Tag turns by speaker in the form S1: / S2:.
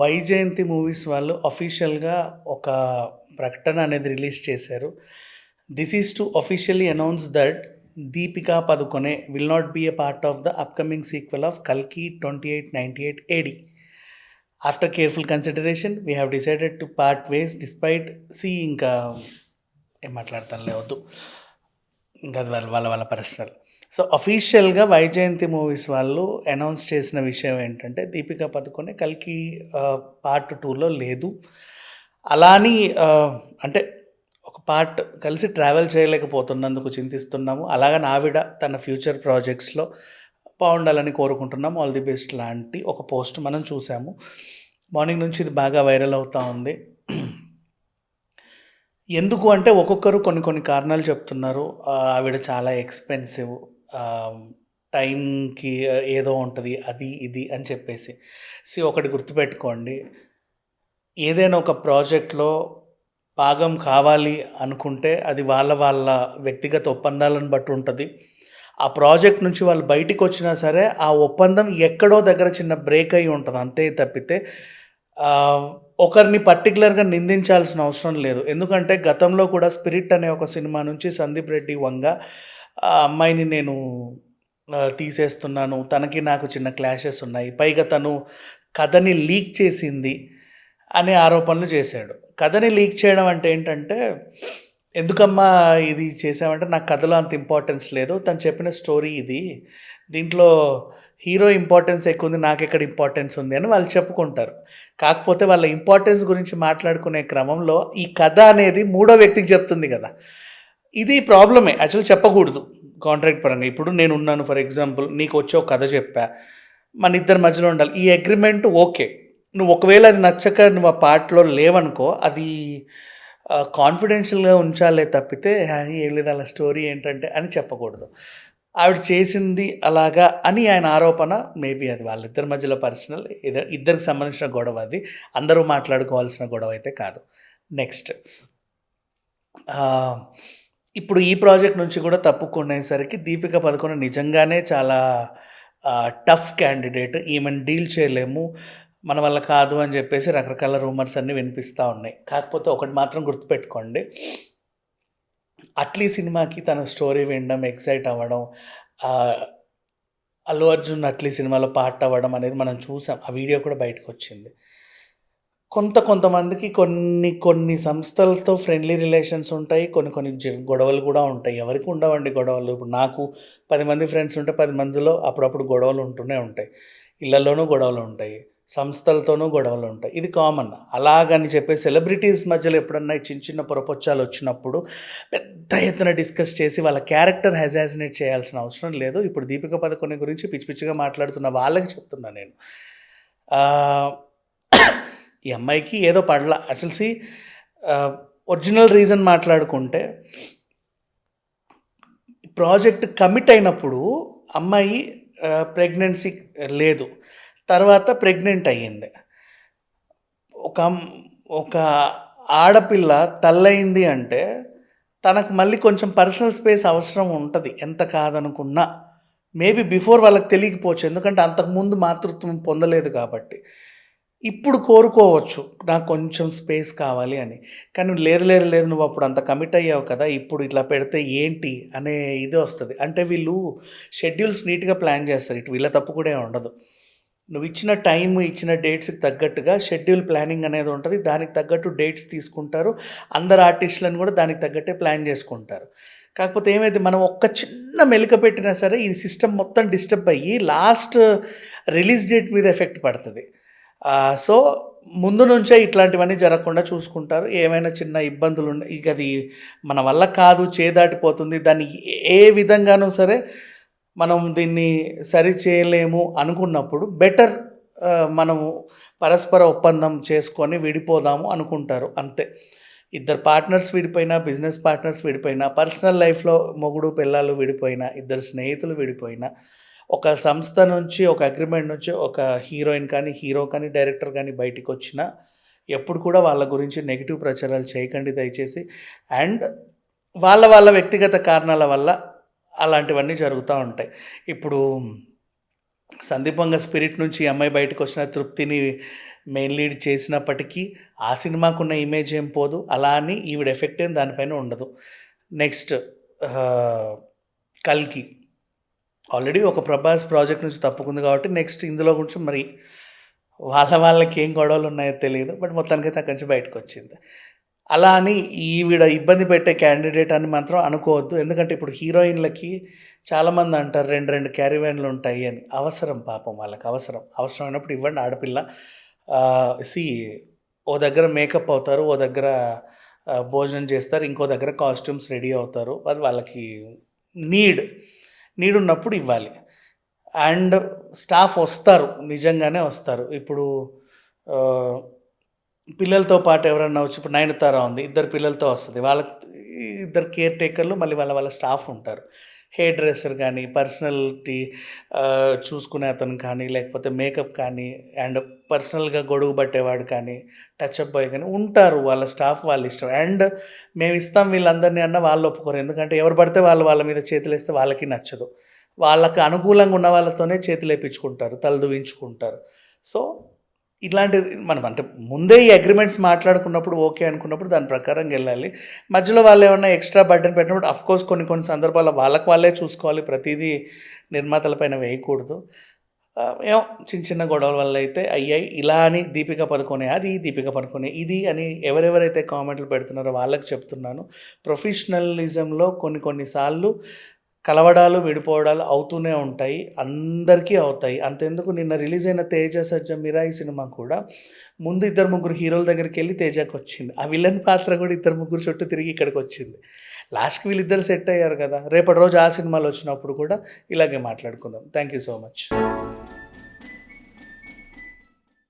S1: Vyjayanthi movies వాళ్ళు అఫీషియల్గా ఒక ప్రకటన అనేది రిలీజ్ చేశారు. This is to officially announce that Deepika Padukone will not be a part of the upcoming sequel of కల్కి twenty eight ninety eight AD after careful consideration we have decided to part ways despite C ఇంకా ఏం మాట్లాడతాను లేవద్దు ఇంకా అది వాళ్ళ వాళ్ళ వాళ్ళ personal so అఫీషియల్గా వైజయంతి మూవీస్ వాళ్ళు అనౌన్స్ చేసిన విషయం ఏంటంటే దీపికా పదుకొనే కల్కి పార్ట్ టూలో లేదు. అలాని అంటే ఒక పార్ట్ కలిసి ట్రావెల్ చేయలేకపోతున్నందుకు చింతిస్తున్నాము. అలాగే నావిడ తన ఫ్యూచర్ ప్రాజెక్ట్స్లో బాగుండాలని కోరుకుంటున్నాం ఆల్ ది బెస్ట్ లాంటి ఒక పోస్ట్ మనం చూసాము. మార్నింగ్ నుంచి ఇది బాగా వైరల్ అవుతూ ఉంది. ఎందుకు అంటే ఒక్కొక్కరు కొన్ని కొన్ని కారణాలు చెప్తున్నారు. ఆవిడ చాలా ఎక్స్పెన్సివ్ టైంకి ఏదో ఉంటుంది అది ఇది అని చెప్పేసి. సి ఒకటి గుర్తుపెట్టుకోండి. ఏదైనా ఒక ప్రాజెక్ట్లో భాగం కావాలి అనుకుంటే అది వాళ్ళ వాళ్ళ వ్యక్తిగత ఒప్పందాలను బట్టి ఉంటుంది. ఆ ప్రాజెక్ట్ నుంచి వాళ్ళు బయటికి వచ్చినా సరే ఆ ఒప్పందం ఎక్కడో దగ్గర చిన్న బ్రేక్ అయి ఉంటుంది. అంతే తప్పితే ఒకరిని పర్టికులర్గా నిందించాల్సిన అవసరం లేదు. ఎందుకంటే గతంలో కూడా స్పిరిట్ అనే ఒక సినిమా నుంచి సందీప్ రెడ్డి వంగ ఆ అమ్మాయిని నేను తీసేస్తున్నాను. తనకి నాకు చిన్న క్లాషెస్ ఉన్నాయి. పైగా తను కథని లీక్ చేసింది అనే ఆరోపణలు చేశాడు. కథని లీక్ చేయడం అంటే ఏంటంటే ఎందుకమ్మా ఇది చేసామంటే నాకు కథలో అంత ఇంపార్టెన్స్ లేదు. తను చెప్పిన స్టోరీ ఇది. దీంట్లో హీరో ఇంపార్టెన్స్ ఎక్కువ ఉంది నాకు ఎక్కడ ఇంపార్టెన్స్ ఉంది అని వాళ్ళు చెప్పుకుంటారు. కాకపోతే వాళ్ళ ఇంపార్టెన్స్ గురించి మాట్లాడుకునే క్రమంలో ఈ కథ అనేది మూడో వ్యక్తికి చెప్తుంది కదా. ఇది ప్రాబ్లమే యాక్చువల్ చెప్పకూడదు కాంట్రాక్ట్ పరంగా. ఇప్పుడు నేను ఉన్నాను ఫర్ ఎగ్జాంపుల్ నీకు వచ్చే ఒక కథ చెప్పా. మన ఇద్దరి మధ్యలో ఉండాలి. ఈ అగ్రిమెంట్ ఓకే. నువ్వు ఒకవేళ అది నచ్చక నువ్వు ఆ పార్ట్లో లేవనుకో అది కాన్ఫిడెన్షియల్గా ఉంచాలే తప్పితే ఏం లేదు అలా స్టోరీ ఏంటంటే అని చెప్పకూడదు. ఆవిడ చేసింది అలాగా అని ఆయన ఆరోపణ మేబీ అది వాళ్ళిద్దరి మధ్యలో పర్సనల్ ఇద్దరికి సంబంధించిన గొడవ అది. అందరూ మాట్లాడుకోవాల్సిన గొడవ అయితే కాదు. నెక్స్ట్ ఇప్పుడు ఈ ప్రాజెక్ట్ నుంచి కూడా తప్పుకునేసరికి దీపిక పదకొండ నిజంగానే చాలా టఫ్ క్యాండిడేట్ ఈమెను డీల్ చేయలేము. మన వల్ల కాదు అని చెప్పేసి రకరకాల రూమర్స్ అన్నీ వినిపిస్తూ ఉన్నాయి. కాకపోతే ఒకటి మాత్రం గుర్తుపెట్టుకోండి. అట్లీ సినిమాకి తన స్టోరీ వినడం ఎక్సైట్ అవ్వడం అల్లు అర్జున్ అట్లీ సినిమాలో పార్ట్ అవ్వడం అనేది మనం చూసాం. ఆ వీడియో కూడా బయటకు వచ్చింది కొంత కొంతమందికి కొన్ని కొన్ని సంస్థలతో ఫ్రెండ్లీ రిలేషన్స్ ఉంటాయి. కొన్ని కొన్ని గొడవలు కూడా ఉంటాయి. ఎవరికి ఉండవండి గొడవలు. ఇప్పుడు నాకు పది మంది ఫ్రెండ్స్ ఉంటే పది మందిలో అప్పుడప్పుడు గొడవలు ఉంటూనే ఉంటాయి. ఇళ్ళలోనూ గొడవలు ఉంటాయి. సంస్థలతోనూ గొడవలు ఉంటాయి. ఇది కామన్. అలాగని చెప్పి సెలబ్రిటీస్ మధ్యలో ఎప్పుడన్నా చిన్న చిన్న పొరపొచ్చాలు వచ్చినప్పుడు పెద్ద ఎత్తున డిస్కస్ చేసి వాళ్ళ క్యారెక్టర్ హెజాజినేట్ చేయాల్సిన అవసరం లేదు. ఇప్పుడు దీపిక పదకొని గురించి పిచ్చి పిచ్చిగా మాట్లాడుతున్న వాళ్ళకి చెప్తున్నా నేను. ఈ అమ్మాయికి ఏదో పడల. అసలు సి ఒరిజినల్ రీజన్ మాట్లాడుకుంటే ప్రాజెక్ట్ కమిట్ అయినప్పుడు అమ్మాయి ప్రెగ్నెన్సీ లేదు. తర్వాత ప్రెగ్నెంట్ అయ్యింది. ఒక ఒక ఆడపిల్ల తల్లయింది అంటే తనకు మళ్ళీ కొంచెం పర్సనల్ స్పేస్ అవసరం ఉంటుంది. ఎంత కాదనుకున్నా. మేబీ బిఫోర్ వాళ్ళకి తెలియకపోవచ్చు. ఎందుకంటే అంతకుముందు మాతృత్వం పొందలేదు కాబట్టి. ఇప్పుడు కోరుకోవచ్చు. నాకు కొంచెం స్పేస్ కావాలి అని. కానీ లేదు లేదు లేదు నువ్వు అప్పుడు అంత కమిట్ అయ్యావు కదా. ఇప్పుడు ఇట్లా పెడితే ఏంటి అనే ఇది వస్తుంది. అంటే వీళ్ళు షెడ్యూల్స్ నీట్గా ప్లాన్ చేస్తారు. ఇటు వీళ్ళ తప్పు కూడా ఉండదు. నువ్వు ఇచ్చిన టైం ఇచ్చిన డేట్స్కి తగ్గట్టుగా షెడ్యూల్ ప్లానింగ్ అనేది ఉంటుంది. దానికి తగ్గట్టు డేట్స్ తీసుకుంటారు. అందరు ఆర్టిస్టులను కూడా దానికి తగ్గట్టే ప్లాన్ చేసుకుంటారు. కాకపోతే ఏమైతే మనం ఒక్క చిన్న మెలిక పెట్టినా సరే ఈ సిస్టమ్ మొత్తం డిస్టర్బ్ అయ్యి లాస్ట్ రిలీజ్ డేట్ మీద ఎఫెక్ట్ పడుతుంది. సో ముందు నుంచే ఇట్లాంటివన్నీ జరగకుండా చూసుకుంటారు. ఏమైనా చిన్న ఇబ్బందులు ఉన్నాయి ఇక అది మన వల్ల కాదు చేదాటిపోతుంది. దాన్ని ఏ విధంగానూ సరే మనం దీన్ని సరి చేయలేము అనుకున్నప్పుడు బెటర్ మనము పరస్పర ఒప్పందం చేసుకొని విడిపోదాము అనుకుంటారు అంతే. ఇద్దరు పార్ట్నర్స్ విడిపోయినా బిజినెస్ పార్ట్నర్స్ విడిపోయినా పర్సనల్ లైఫ్లో మొగుడు పిల్లలు విడిపోయినా ఇద్దరు స్నేహితులు విడిపోయినా ఒక సంస్థ నుంచి ఒక అగ్రిమెంట్ నుంచి ఒక హీరోయిన్ కానీ హీరో కానీ డైరెక్టర్ కానీ బయటికి వచ్చినా ఎప్పుడు కూడా వాళ్ళ గురించి నెగిటివ్ ప్రచారాలు చేయకండి దయచేసి. అండ్ వాళ్ళ వాళ్ళ వ్యక్తిగత కారణాల వల్ల అలాంటివన్నీ జరుగుతూ ఉంటాయి. ఇప్పుడు సందీపంగా స్పిరిట్ నుంచి అమ్మాయి బయటకు వచ్చిన తృప్తిని మెయిన్ లీడ్ చేసినప్పటికీ ఆ సినిమాకున్న ఇమేజ్ ఏం పోదు. అలా అని ఈవిడ ఎఫెక్ట్ ఏం దానిపైన ఉండదు. నెక్స్ట్ కల్కి. ఆల్రెడీ ఒక ప్రభాస్ ప్రాజెక్ట్ నుంచి తప్పుకుంది కాబట్టి నెక్స్ట్ ఇందులో గురించి మరి వాళ్ళ వాళ్ళకి ఏం గొడవలు ఉన్నాయో తెలియదు. బట్ మొత్తానికైతే అక్కడి నుంచి బయటకు వచ్చింది. అలా అని ఈవిడ ఇబ్బంది పెట్టే క్యాండిడేట్ అని మాత్రం అనుకోవద్దు. ఎందుకంటే ఇప్పుడు హీరోయిన్లకి చాలామంది అంటారు రెండు రెండు క్యారీవ్యాన్లు ఉంటాయి అని. అవసరం పాపం వాళ్ళకి అవసరం. అవసరమైనప్పుడు ఇవ్వండి ఆడపిల్ల. సి ఓ దగ్గర మేకప్ అవుతారు ఓ దగ్గర భోజనం చేస్తారు ఇంకో దగ్గర కాస్ట్యూమ్స్ రెడీ అవుతారు. అది వాళ్ళకి నీడ్ నీడ్ ఉన్నప్పుడు ఇవ్వాలి. అండ్ స్టాఫ్ వస్తారు నిజంగానే వస్తారు. ఇప్పుడు పిల్లలతో పాటు ఎవరన్నా వచ్చి ఇప్పుడు నయనతార ఉంది ఇద్దరు పిల్లలతో వస్తుంది. వాళ్ళ ఇద్దరు కేర్ టేకర్లు మళ్ళీ వాళ్ళ వాళ్ళ స్టాఫ్ ఉంటారు. హెయిర్ డ్రెస్సర్ కానీ పర్సనాలిటీ చూసుకునే అతను కానీ లేకపోతే మేకప్ కానీ అండ్ పర్సనల్గా గొడుగు పట్టేవాడు కానీ టచ్అప్ బాయ్ కానీ ఉంటారు. వాళ్ళ స్టాఫ్ వాళ్ళ ఇష్టం. అండ్ మేము ఇస్తాం వీళ్ళందరినీ అన్న వాళ్ళు ఒప్పుకోరు. ఎందుకంటే ఎవరు పడితే వాళ్ళు వాళ్ళ మీద చేతులు వేస్తే వాళ్ళకి నచ్చదు. వాళ్ళకి అనుకూలంగా ఉన్న వాళ్ళతోనే చేతులు వేయించుకుంటారు తలదువించుకుంటారు సో ఇలాంటి మనం అంటే ముందే ఈ అగ్రిమెంట్స్ మాట్లాడుకున్నప్పుడు ఓకే అనుకున్నప్పుడు దాని ప్రకారం వెళ్ళాలి. మధ్యలో వాళ్ళు ఏమన్నా ఎక్స్ట్రా బర్డెన్ పెట్టినప్పుడు అఫ్కోర్స్ కొన్ని కొన్ని సందర్భాల్లో వాళ్ళకు వాళ్ళే చూసుకోవాలి. ప్రతిదీ నిర్మాతల పైన వేయకూడదు. ఏం చిన్న చిన్న గొడవల వల్ల అయితే అయ్యాయి. ఇలా అని దీపిక పడుకునే అది దీపిక పడుకునే ఇది అని ఎవరెవరైతే కామెంట్లు పెడుతున్నారో వాళ్ళకి చెప్తున్నాను. ప్రొఫెషనలిజంలో కొన్ని కొన్నిసార్లు కలవడాలు విడిపోవడాలు అవుతూనే ఉంటాయి. అందరికీ అవుతాయి. అంతెందుకు నిన్న రిలీజ్ అయిన తేజ సజ్జ ఈ సినిమా కూడా ముందు ఇద్దరు ముగ్గురు హీరోల దగ్గరికి వెళ్ళి తేజకి వచ్చింది. ఆ విలన్ పాత్ర కూడా ఇద్దరు ముగ్గురు చుట్టూ తిరిగి ఇక్కడికి వచ్చింది. లాస్ట్కి వీళ్ళిద్దరు సెట్ అయ్యారు కదా. రేపటి రోజు ఆ సినిమాలు వచ్చినప్పుడు కూడా ఇలాగే మాట్లాడుకుందాం. Thank you so much.